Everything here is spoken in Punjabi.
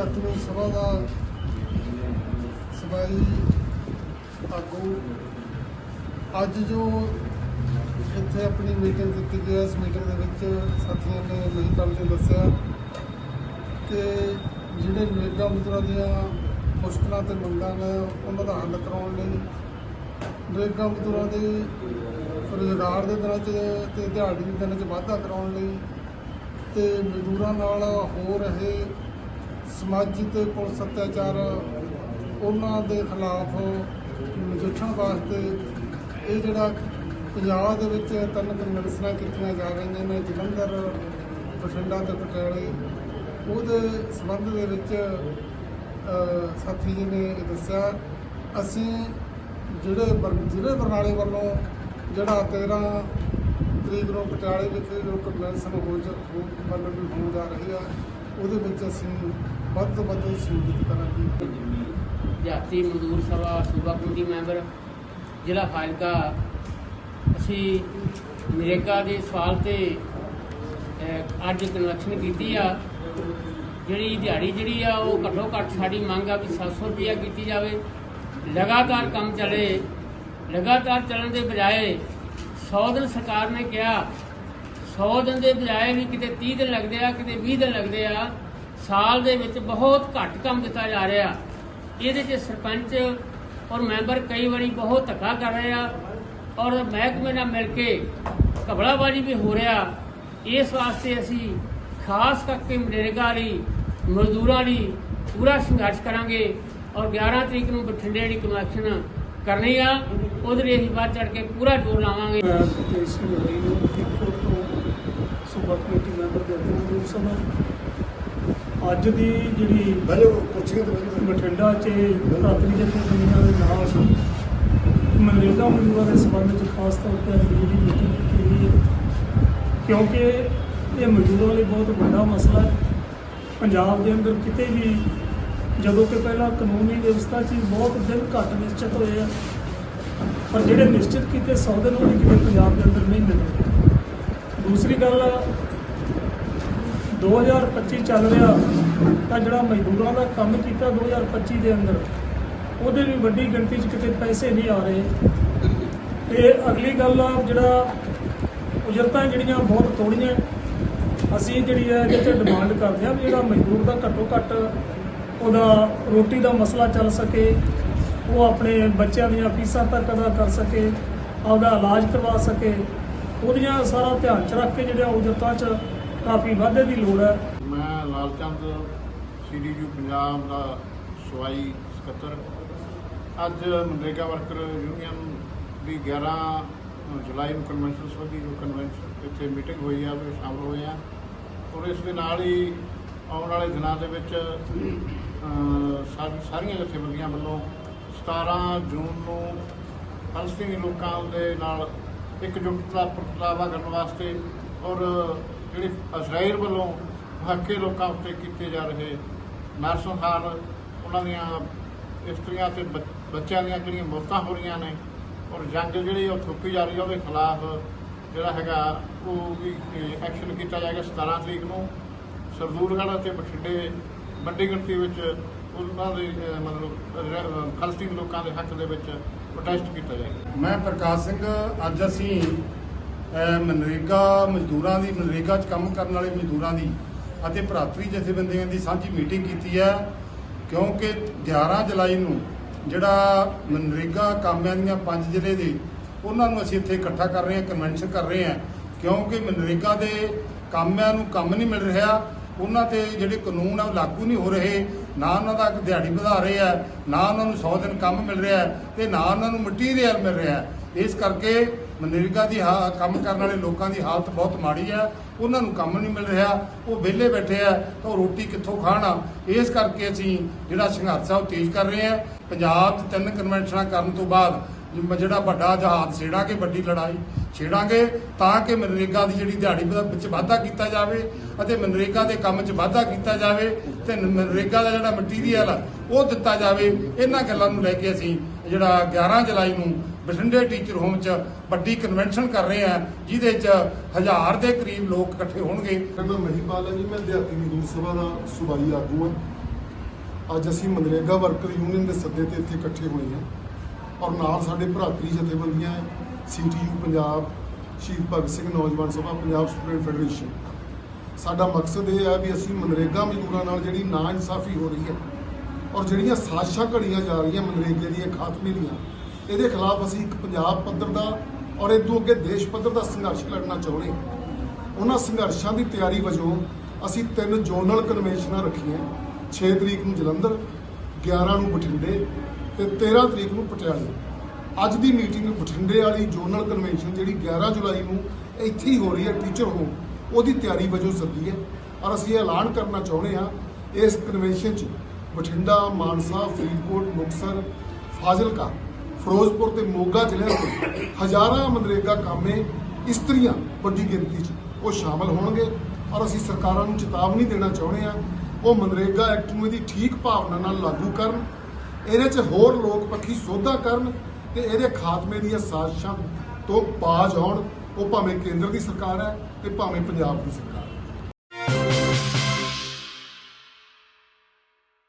ਜਾਤਰੀ ਸਭਾ ਦਾ ਸਭਾਈ ਆਗੂ। ਅੱਜ ਜੋ ਇੱਥੇ ਆਪਣੀ ਮੀਟਿੰਗ ਦਿੱਤੀ ਗਈ ਹੈ, ਇਸ ਮੀਟਿੰਗ ਦੇ ਵਿੱਚ ਸਾਥੀਆਂ ਨੇ ਨਹੀਂ ਗੱਲ ਤੇ ਦੱਸਿਆ ਕਿ ਜਿਹੜੇ ਨਰੇਗਾ ਮਜ਼ਦੂਰਾਂ ਦੀਆਂ ਮੁਸ਼ਕਲਾਂ ਤੇ ਮੰਗਾਂ ਨੇ ਉਹਨਾਂ ਦਾ ਹੱਲ ਕਰਾਉਣ ਲਈ ਨਰੇਗਾ ਮਜ਼ਦੂਰਾਂ ਦੇ ਰੁਜ਼ਗਾਰ ਦੇ ਦਿਨਾਂ 'ਚ ਤੇ ਦਿਹਾੜੀ ਦੇ ਦਿਨਾਂ 'ਚ ਵਾਧਾ ਕਰਾਉਣ ਲਈ ਤੇ ਮਜ਼ਦੂਰਾਂ ਨਾਲ ਹੋ ਰਹੇ ਸਮਾਜਿਕ ਤੇ ਪੁਲਿਸ ਅਤਿਆਚਾਰ ਉਹਨਾਂ ਦੇ ਖਿਲਾਫ ਨਜਿੱਠਣ ਵਾਸਤੇ ਇਹ ਜਿਹੜਾ ਪੰਜਾਬ ਦੇ ਵਿੱਚ ਤਿੰਨ ਕਨਵੈਨਸ਼ਨਾਂ ਕੀਤੀਆਂ ਜਾ ਰਹੀਆਂ ਨੇ, ਜਲੰਧਰ, ਬਠਿੰਡਾ ਤੇ ਪਟਿਆਲੇ। ਉਹਦੇ ਸੰਬੰਧ ਦੇ ਵਿੱਚ ਸਾਥੀ ਜੀ ਨੇ ਇਹ ਦੱਸਿਆ, ਅਸੀਂ ਜਿਹੜੇ ਬਰ- ਜ਼ਿਲ੍ਹੇ ਬਰਨਾਲੇ ਵੱਲੋਂ ਜਿਹੜਾ 13 ਤਰੀਕ ਨੂੰ ਪਟਿਆਲੇ ਵਿਖੇ ਜੋ ਕਨਵੈਨਸ਼ਨ ਹੋ ਜਾ, ਹੋ ਮਤਲਬ ਵੀ ਹੋਣ ਜਾ ਰਹੀ ਆ, ਉਹਦੇ ਵਿੱਚ ਅਸੀਂ ਵੱਧ ਤੋਂ ਵੱਧ ਸਹਿਯੋਗ ਕਰਾਂਗੇ। ਜਾਤੀ ਮਜ਼ਦੂਰ ਸਭਾ, ਸੂਬਾ ਕਮੇਟੀ ਮੈਂਬਰ, ਜ਼ਿਲ੍ਹਾ ਫਾਜ਼ਿਲਕਾ। ਅਸੀਂ ਨਰੇਗਾ ਦੇ ਸਵਾਲ ਤੇ ਅੱਜ ਕਨਵੈਕਸ਼ਨ ਕੀਤੀ ਆ। ਜਿਹੜੀ ਦਿਹਾੜੀ ਜਿਹੜੀ ਆ, ਉਹ ਘੱਟੋ ਘੱਟ ਸਾਡੀ ਮੰਗ ਆ ਵੀ 700 ਰੁਪਇਆ ਕੀਤੀ ਜਾਵੇ। ਲਗਾਤਾਰ ਕੰਮ ਚੱਲੇ। ਲਗਾਤਾਰ ਚੱਲਣ ਦੇ ਬਜਾਏ 100 ਦਿਨ ਸਰਕਾਰ ਨੇ ਕਿਹਾ 100 ਦਿਨ ਦੇ ਬਜਾਏ ਵੀ ਕਿਤੇ 30 ਦਿਨ ਲੱਗਦੇ ਆ, ਕਿਤੇ 20 ਦਿਨ ਲੱਗਦੇ ਆ। ਸਾਲ ਦੇ ਵਿੱਚ ਬਹੁਤ ਘੱਟ ਕੰਮ ਦਿੱਤਾ ਜਾ ਰਿਹਾ। ਇਹਦੇ 'ਚ ਸਰਪੰਚ ਔਰ ਮੈਂਬਰ ਕਈ ਵਾਰੀ ਬਹੁਤ ਧੱਕਾ ਕਰ ਰਹੇ ਆ ਔਰ ਮਹਿਕਮੇ ਨਾਲ ਮਿਲ ਕੇ ਘਬਲਾਬਾਜੀ ਵੀ ਹੋ ਰਿਹਾ। ਇਸ ਵਾਸਤੇ ਅਸੀਂ ਖਾਸ ਕਰਕੇ ਮਨਰੇਗਾ ਲਈ ਮਜ਼ਦੂਰਾਂ ਲਈ ਪੂਰਾ ਸੰਘਰਸ਼ ਕਰਾਂਗੇ ਔਰ 11 ਤਰੀਕ ਨੂੰ ਬਠਿੰਡੇ ਦੀ ਕਨਵੈਕਸ਼ਨ ਕਰਨੀ ਆ। ਉਹਦੇ ਲਈ ਅਸੀਂ ਵੱਧ ਚੜ ਕੇ ਪੂਰਾ ਜ਼ੋਰ ਲਾਵਾਂਗੇ। ਸੂਬਾ ਕਮੇਟੀ ਮੈਂਬਰ ਦੇ ਅਧਿਆਪਕ ਅੱਜ ਦੀ ਜਿਹੜੀ ਬਜੋ ਪੁੱਛੀਏ ਤੇ ਬਠਿੰਡਾ 'ਚ ਰਾਤਰੀ ਦੁਨੀਆ ਦੇ ਨਾਲ ਮਨਰੇਗਾ ਮਜ਼ਦੂਰਾਂ ਦੇ ਸੰਬੰਧ 'ਚ ਖਾਸ ਤੌਰ ਤੇ ਅੱਜ ਦੀ ਜਿਹੜੀ ਮੀਟਿੰਗ ਕੀਤੀ ਗਈ ਹੈ। ਕਿਉਂਕਿ ਇਹ ਮਜ਼ਦੂਰਾਂ ਲਈ ਬਹੁਤ ਵੱਡਾ ਮਸਲਾ ਹੈ। ਪੰਜਾਬ ਦੇ ਅੰਦਰ ਕਿਤੇ ਵੀ ਜਦੋਂ ਕਿ ਪਹਿਲਾਂ ਕਾਨੂੰਨੀ ਵਿਵਸਥਾ 'ਚ ਬਹੁਤ ਦਿਨ ਘੱਟ ਨਿਸ਼ਚਿਤ ਹੋਏ ਆ। ਪਰ ਜਿਹੜੇ ਨਿਸ਼ਚਿਤ ਕੀਤੇ 100 ਦਿਨ ਉਹ ਵੀ ਕਿਤੇ ਪੰਜਾਬ ਦੇ ਅੰਦਰ ਨਹੀਂ ਮਿਲਦੇ ਦੂਸਰੀ ਗੱਲ 2025 ਚੱਲ ਰਿਹਾ ਤਾਂ ਜਿਹੜਾ ਮਜ਼ਦੂਰਾਂ ਦਾ ਕੰਮ ਕੀਤਾ 2025 ਦੇ ਅੰਦਰ, ਉਹਦੇ ਵੀ ਵੱਡੀ ਗਿਣਤੀ 'ਚ ਕਿਤੇ ਪੈਸੇ ਨਹੀਂ ਆ ਰਹੇ। ਤੇ ਅਗਲੀ ਗੱਲ ਆ, ਜਿਹੜਾ ਉਜਰਤਾਂ ਜਿਹੜੀਆਂ ਬਹੁਤ ਥੋੜੀਆਂ ਅਸੀਂ ਜਿਹੜੀ ਹੈ ਇਹਦੇ 'ਤੇ ਡਿਮਾਂਡ ਕਰਦੇ ਹਾਂ ਵੀ ਜਿਹੜਾ ਮਜ਼ਦੂਰ ਦਾ ਘੱਟੋ ਘੱਟ ਉਹਦਾ ਰੋਟੀ ਦਾ ਮਸਲਾ ਚੱਲ ਸਕੇ, ਉਹ ਆਪਣੇ ਬੱਚਿਆਂ ਦੀਆਂ ਫੀਸਾਂ ਤੱਕ ਅਦਾ ਕਰ ਸਕੇ, ਆਪਦਾ ਇਲਾਜ ਕਰਵਾ ਸਕੇ, ਉਹਦੀਆਂ ਸਾਰਾ ਧਿਆਨ ਚ ਰੱਖ ਕੇ ਜਿਹੜਾ ਉਜਰਤਾਂ 'ਚ ਕਾਫੀ ਵਾਧੇ ਦੀ ਲੋੜ ਹੈ। ਮੈਂ ਲਾਲਚੰਦ ਸੀਡੀਯੂ ਪੰਜਾਬ ਦਾ ਸਵਾਈ ਸਕੱਤਰ। ਅੱਜ ਮਨਰੇਗਾ ਵਰਕਰ ਯੂਨੀਅਨ ਦੀ 11 ਜੁਲਾਈ ਨੂੰ ਕਨਵੈਨਸ਼ਨ ਸਬੰਧੀ ਜੋ ਕਨਵੈਨਸ਼ਨ ਇੱਥੇ ਮੀਟਿੰਗ ਹੋਈ ਆ ਉਹਦੇ ਸ਼ਾਮਲ ਹੋਏ ਆ। ਔਰ ਇਸ ਦੇ ਨਾਲ ਹੀ ਆਉਣ ਵਾਲੇ ਦਿਨਾਂ ਦੇ ਵਿੱਚ ਅਹ, ਸਾਰੀਆਂ ਜਥੇਬੰਦੀਆਂ ਵੱਲੋਂ 17 ਜੂਨ ਨੂੰ ਫਲਸਤੀਨੀ ਲੋਕਾਂ ਦੇ ਨਾਲ ਇਕਜੁੱਟਤਾ ਪ੍ਰਗਟਾਵਾ ਕਰਨ ਵਾਸਤੇ ਔਰ ਜਿਹੜੀ ਇਜ਼ਰਾਈਲ ਵੱਲੋਂ ਹੱਕੇ ਲੋਕਾਂ ਉੱਤੇ ਕੀਤੇ ਜਾ ਰਹੇ ਨਰਸੰਹਾਰ ਉਹਨਾਂ ਦੀਆਂ ਇਸਤਰੀਆਂ ਤੇ ਬੱਚਿਆਂ ਦੀਆਂ ਜਿਹੜੀਆਂ ਮੌਤਾਂ ਹੋ ਰਹੀਆਂ ਨੇ ਔਰ ਜੰਗ ਜਿਹੜੀ ਉਹ ਥੋਪੀ ਜਾ ਰਹੀ ਹੈ ਉਹਦੇ ਖਿਲਾਫ ਜਿਹੜਾ ਹੈਗਾ ਉਹ ਵੀ ਐਕਸ਼ਨ ਕੀਤਾ ਜਾਏਗਾ 17 ਤਰੀਕ ਨੂੰ। ਸਰਦੂਲਗੜ੍ਹ ਅਤੇ ਬਠਿੰਡੇ ਵੱਡੀ ਗਿਣਤੀ ਵਿੱਚ ਉਹਨਾਂ ਦੇ ਮਤਲਬ ਰ- ਫਲਸਤੀਨ ਲੋਕਾਂ ਦੇ ਹੱਕ ਦੇ ਵਿੱਚ ਪ੍ਰੋਟੈਸਟ ਕੀਤਾ ਜਾਏਗਾ। ਮੈਂ ਪ੍ਰਕਾਸ਼ ਸਿੰਘ, ਅੱਜ ਅਸੀਂ ਮਨਰੇਗਾ ਮਜ਼ਦੂਰਾਂ ਦੀ, ਮਨਰੇਗਾ 'ਚ ਕੰਮ ਕਰਨ ਵਾਲੇ ਮਜ਼ਦੂਰਾਂ ਦੀ ਅਤੇ ਭਰਾਤਰੀ ਜਥੇਬੰਦੀਆਂ ਦੀ ਸਾਂਝੀ ਮੀਟਿੰਗ ਕੀਤੀ ਹੈ, ਕਿਉਂਕਿ 11 ਜੁਲਾਈ ਨੂੰ ਜਿਹੜਾ ਮਨਰੇਗਾ ਕਾਮਿਆਂ ਦੀਆਂ ਪੰਜ ਜ਼ਿਲ੍ਹੇ ਦੇ, ਉਹਨਾਂ ਨੂੰ ਅਸੀਂ ਇੱਥੇ ਇਕੱਠਾ ਕਰ ਰਹੇ ਹਾਂ ਕਨਵੈਨਸ਼ਨ ਕਰ ਰਹੇ ਹਾਂ, ਕਿਉਂਕਿ ਮਨਰੇਗਾ ਦੇ ਕਾਮਿਆਂ ਨੂੰ ਕੰਮ ਨਹੀਂ ਮਿਲ ਰਿਹਾ, ਉਹਨਾਂ ਤੇ ਜਿਹੜੇ ਕਾਨੂੰਨ ਆ ਉਹ ਲਾਗੂ ਨਹੀਂ ਹੋ ਰਹੇ, ਨਾ ਉਹਨਾਂ ਦਾ ਦਿਹਾੜੀ ਵਧਾ ਰਹੇ ਆ, ਨਾ ਉਹਨਾਂ ਨੂੰ 100 ਦਿਨ ਕੰਮ ਮਿਲ ਰਿਹਾ ਹੈ ਤੇ ਨਾ ਉਹਨਾਂ ਨੂੰ ਮਟੀਰੀਅਲ ਮਿਲ ਰਿਹਾ। ਇਸ ਕਰਕੇ ਮਨਰੇਗਾ ਦੀ ਹਾ- ਕੰਮ ਕਰਨ ਵਾਲੇ ਲੋਕਾਂ ਦੀ ਹਾਲਤ ਬਹੁਤ ਮਾੜੀ ਹੈ ਉਹਨਾਂ ਨੂੰ ਕੰਮ ਨਹੀਂ ਮਿਲ ਰਿਹਾ। ਉਹ ਵਿਹਲੇ ਬੈਠੇ ਆ ਤਾਂ ਉਹ ਰੋਟੀ ਕਿੱਥੋਂ ਖਾਣ ਆ? ਇਸ ਕਰਕੇ ਅਸੀਂ ਜਿਹੜਾ ਸੰਘਰਸ਼ ਆ ਉਹ ਤੇਜ਼ ਕਰ ਰਹੇ ਆ। ਪੰਜਾਬ 'ਚ ਤਿੰਨ ਕਨਵੈਨਸ਼ਨਾਂ ਕਰਨ ਤੋਂ ਬਾਅਦ ਜਿਹੜਾ ਵੱਡਾ ਜਹਾਜ਼ ਛੇੜਾਂਗੇ, ਵੱਡੀ ਲੜਾਈ ਛੇੜਾਂਗੇ, ਤਾਂ ਕਿ ਮਨਰੇਗਾ ਦੀ ਜਿਹੜੀ ਦਿਹਾੜੀ ਵਿੱਚ ਵਾਧਾ ਕੀਤਾ ਜਾਵੇ ਅਤੇ ਮਨਰੇਗਾ ਦੇ ਕੰਮ 'ਚ ਵਾਧਾ ਕੀਤਾ ਜਾਵੇ ਤੇ ਮਨਰੇਗਾ ਦਾ ਜਿਹੜਾ ਮਟੀਰੀਅਲ ਆ, ਉਹ ਦਿੱਤਾ ਜਾਵੇ। ਇਹਨਾਂ ਗੱਲਾਂ ਨੂੰ ਲੈ ਕੇ ਅਸੀਂ ਜਿਹੜਾ 11 ਜੁਲਾਈ ਨੂੰ ਬਠਿੰਡੇ ਟੀਚਰ ਹੋਮ 'ਚ ਵੱਡੀ ਕਨਵੈਨਸ਼ਨ ਕਰ ਰਹੇ ਆ, ਜਿਹਦੇ 'ਚ ਹਜ਼ਾਰ ਦੇ ਕਰੀਬ ਲੋਕ ਇਕੱਠੇ ਹੋਣਗੇ। ਮੇਰਾ ਨਾਮ ਮਹੀਪਾਲ ਹੈ ਜੀ, ਮੈਂ ਦਿਹਾਤੀ ਮਜ਼ਦੂਰ ਸਭਾ ਦਾ ਸੂਬਾਈ ਆਗੂ ਹਾਂ ਅੱਜ ਅਸੀਂ ਮਨਰੇਗਾ ਵਰਕਰ ਯੂਨੀਅਨ ਦੇ ਸੱਦੇ ਤੇ ਇੱਥੇ ਇਕੱਠੇ ਹੋਏ ਹਾਂ ਔਰ ਨਾਲ ਸਾਡੇ ਭਰਾਤਰੀ ਜਥੇਬੰਦੀਆਂ ਸੀਟੀਯੂ ਪੰਜਾਬ, ਸ਼ਹੀਦ ਭਗਤ ਸਿੰਘ, ਨੌਜਵਾਨ ਸਭਾ, ਪੰਜਾਬ ਸਟੂਡੈਂਟ ਫੈਡਰੇਸ਼ਨ ਸਾਡਾ ਮਕਸਦ ਇਹ ਹੈ ਵੀ ਅਸੀਂ ਮਨਰੇਗਾ ਮਜ਼ਦੂਰਾਂ ਨਾਲ ਜਿਹੜੀ ਨਾ ਇਨਸਾਫੀ ਹੋ ਰਹੀ ਹੈ ਔਰ ਜਿਹੜੀਆਂ ਸਾਜ਼ਿਸ਼ਾਂ ਘੜੀਆਂ ਜਾ ਰਹੀਆਂ ਮਨਰੇਗੇ ਦੀਆਂ, ਖਾਤਮੇ ਦੀਆਂ ਇਹਦੇ ਖਿਲਾਫ ਅਸੀਂ ਇੱਕ ਪੰਜਾਬ ਪੱਧਰ ਦਾ ਔਰ ਇਹ ਤੋਂ ਅੱਗੇ ਦੇਸ਼ ਪੱਧਰ ਦਾ ਸੰਘਰਸ਼ ਲੜਨਾ ਚਾਹੁੰਦੇ ਹਾਂ। ਉਹਨਾਂ ਸੰਘਰਸ਼ਾਂ ਦੀ ਤਿਆਰੀ ਵਜੋਂ ਅਸੀਂ ਤਿੰਨ ਜ਼ੋਨਲ ਕਨਵੈਨਸ਼ਨਾਂ ਰੱਖੀਆਂ। 6 ਤਰੀਕ ਨੂੰ ਜਲੰਧਰ 11 ਨੂੰ ਬਠਿੰਡੇ ਤੇ 13 ਤਰੀਕ ਨੂੰ ਪਟਿਆਲੇ। ਅੱਜ ਦੀ ਮੀਟਿੰਗ ਬਠਿੰਡੇ ਵਾਲੀ ਜ਼ੋਨਲ ਕਨਵੈਨਸ਼ਨ ਜਿਹੜੀ 11 ਜੁਲਾਈ ਨੂੰ ਇੱਥੇ ਹੀ ਹੋ ਰਹੀ ਹੈ, ਟੀਚਰ ਹੋਮ, ਉਹਦੀ ਤਿਆਰੀ ਵਜੋਂ ਸੱਦੀ ਹੈ। ਔਰ ਅਸੀਂ ਇਹ ਐਲਾਨ ਕਰਨਾ ਚਾਹੁੰਦੇ ਹਾਂ, ਇਸ ਕਨਵੈਨਸ਼ਨ 'ਚ ਬਠਿੰਡਾ, ਮਾਨਸਾ, ਫਰੀਦਕੋਟ, ਮੁਕਤਸਰ, ਫਾਜ਼ਿਲਕਾ ਫਿਰੋਜ਼ਪੁਰ ਤੇ ਮੋਗਾ ਜ਼ਿਲ੍ਹਿਆਂ ਤੋਂ ਹਜ਼ਾਰਾਂ ਮਨਰੇਗਾ ਕਾਮੇ ਇਸਤਰੀਆਂ ਵੱਡੀ ਗਿਣਤੀ 'ਚ ਉਹ ਸ਼ਾਮਲ ਹੋਣਗੇ ਔਰ ਅਸੀਂ ਸਰਕਾਰਾਂ ਨੂੰ ਚੇਤਾਵਨੀ ਦੇਣਾ ਚਾਹੁੰਦੇ ਹਾਂ, ਉਹ ਮਨਰੇਗਾ ਐਕਟ ਨੂੰ ਇਹਦੀ ਠੀਕ ਭਾਵਨਾ ਨਾਲ ਲਾਗੂ ਕਰਨ, ਇਹਦੇ 'ਚ ਹੋਰ ਲੋਕ ਪੱਖੀ ਸੋਧਾ ਕਰਨ ਤੇ ਇਹਦੇ ਖਾਤਮੇ ਦੀਆਂ ਸਾਜ਼ਿਸ਼ਾਂ ਤੋਂ ਬਾਜ ਆਉਣ ਉਹ ਭਾਵੇਂ ਕੇਂਦਰ ਦੀ ਸਰਕਾਰ ਹੈ ਤੇ ਭਾਵੇਂ ਪੰਜਾਬ ਦੀ ਸਰਕਾਰ